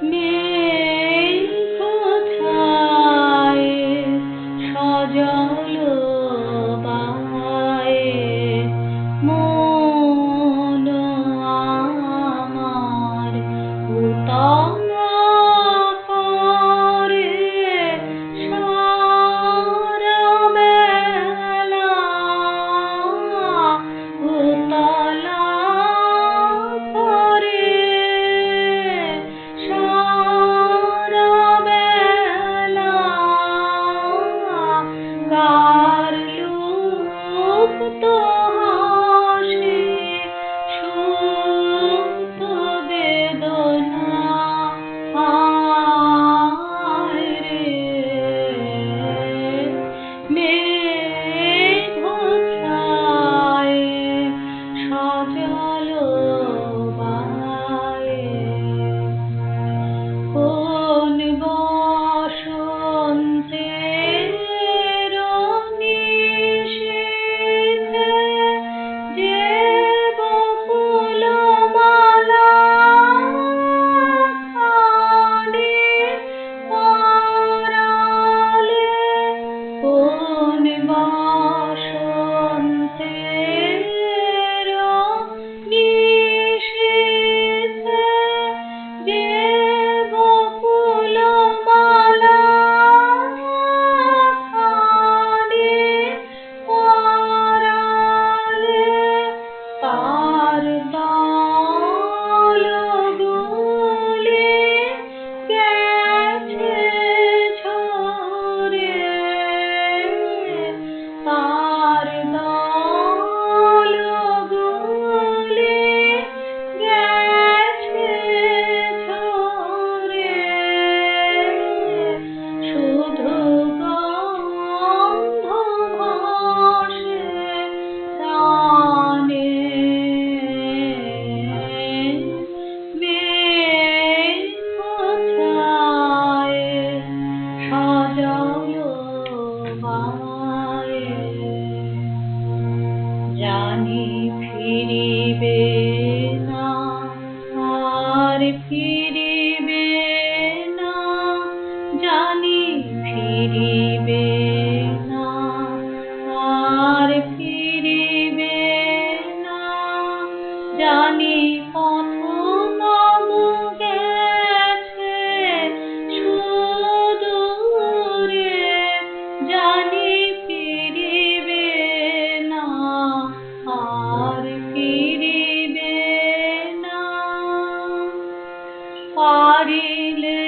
Me God. জানি ফিরিবে না আর ফিরিবে না জানি ফিরিবে না আর ফিরিবে না জানি পথ மாறிலே